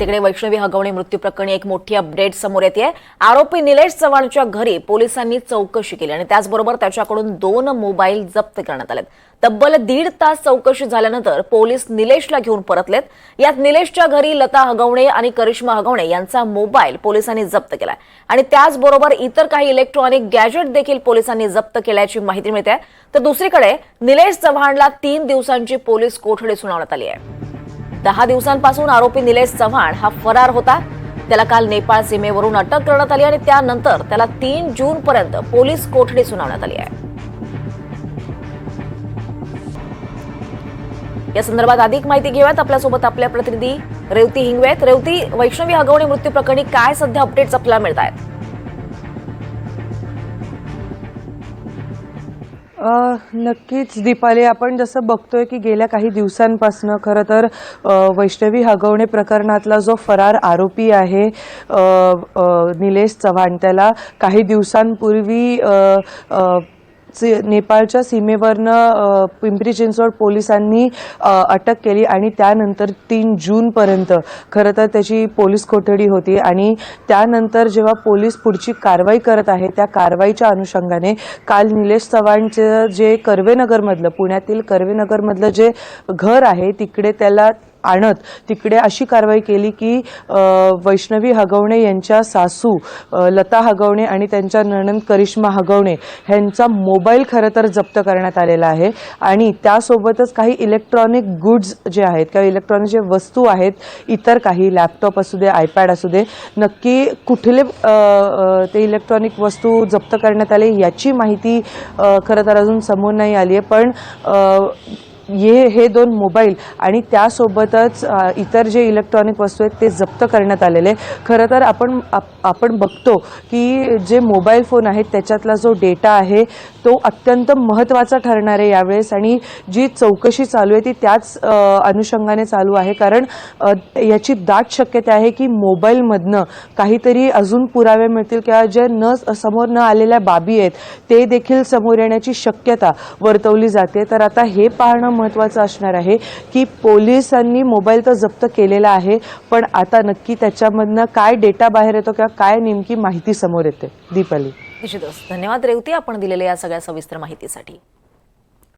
तिकडे वैष्णवी हगवणे मृत्यू प्रकरणी एक मोठी अपडेट समोर येते. आरोपी निलेश चव्हाणच्या घरी पोलिसांनी चौकशी केली आणि त्याचबरोबर त्याच्याकडून दोन मोबाईल जप्त करण्यात आलेत. तब्बल दीड तास चौकशी झाल्यानंतर पोलीस निलेशला घेऊन परतलेत. यात निलेशच्या घरी लता हगवणे आणि करिश्मा हगवणे यांचा मोबाईल पोलिसांनी जप्त केलाय. आणि त्याचबरोबर इतर काही इलेक्ट्रॉनिक गॅजेट देखील पोलिसांनी जप्त केल्याची माहिती मिळते. तर दुसरीकडे निलेश चव्हाणला तीन दिवसांची पोलीस कोठडी सुनावण्यात आली आहे. दहा दिवसांपासून आरोपी निलेश चव्हाण हा फरार होता. त्याला काल नेपाळ सीमेवरून अटक करण्यात आली आणि त्यानंतर त्याला तीन जून पर्यंत पोलीस कोठडी सुनावण्यात आली आहे. या संदर्भात अधिक माहिती घेऊयात. आपल्यासोबत आपल्या प्रतिनिधी रेवती हिंगवेत रेवती वैष्णवी हगवणे मृत्यू प्रकरणी काय सध्या अपडेट्स आपल्याला मिळत आहेत नक्कीच दीपाली आपण जसं बघतोय की गेल्या काही दिवसांपासनं खरं तर वैष्णवी हगवणे प्रकरणातला जो फरार आरोपी आहे निलेश चव्हाण त्याला काही दिवसांपूर्वी नेपाळच्या सीमेवरनं पिंपरी चिंचवड पोलिसांनी अटक केली आणि त्यानंतर तीन जूनपर्यंत खरं तर त्याची पोलीस कोठडी होती आणि त्यानंतर जेव्हा पोलीस पुढची कारवाई करत आहे त्या कारवाईच्या अनुषंगाने काल निलेश चव्हाणचं जे कर्वेनगरमधलं पुण्यातील कर्वेनगरमधलं जे घर आहे तिकडे त्याला आणत तिकडे अशी कारवाई केली की वैष्णवी हगवणे यांच्या सासू लता हगवणे आणि त्यांच्या नणंद करिश्मा हगवणे ह्यांचा मोबाईल खरं तर जप्त करण्यात आलेला आहे. आणि त्यासोबतच काही इलेक्ट्रॉनिक गुड्स जे आहेत किंवा इलेक्ट्रॉनिक जे वस्तू आहेत इतर काही लॅपटॉप असू दे आयपॅड असू दे नक्की कुठले ते इलेक्ट्रॉनिक वस्तू जप्त करण्यात आले याची माहिती खरं तर अजून समोर नाही आली आहे. पण ये हे दोन मोबाईल आणि त्यासोबतच इतर जे इलेक्ट्रॉनिक वस्तू आहेत ते जप्त करण्यात आलेले खरं तर आपण आप- आपण बघतो की जे मोबाईल फोन आहेत त्याच्यातला जो डेटा आहे तो अत्यंत महत्त्वाचा ठरणार आहे यावेळेस. आणि जी चौकशी चालू आहे ती त्याच अनुषंगाने चालू आहे. कारण याची दाट शक्यता आहे की मोबाईलमधनं काहीतरी अजून पुरावे मिळतील किंवा जे न समोर न आलेल्या बाबी आहेत ते देखील समोर येण्याची शक्यता वर्तवली जाते. तर आता हे पाहणं महत्त्वाचं असणार आहे की पोलिसांनी मोबाईल तर जप्त केलेला आहे पण आता नक्की त्याच्यामधनं काय डेटा बाहेर येतो किंवा काय नेमकी माहिती समोर येते? दीपाली निश्चितच. धन्यवाद रेवती आपण दिलेल्या या सगळ्या सविस्तर माहितीसाठी.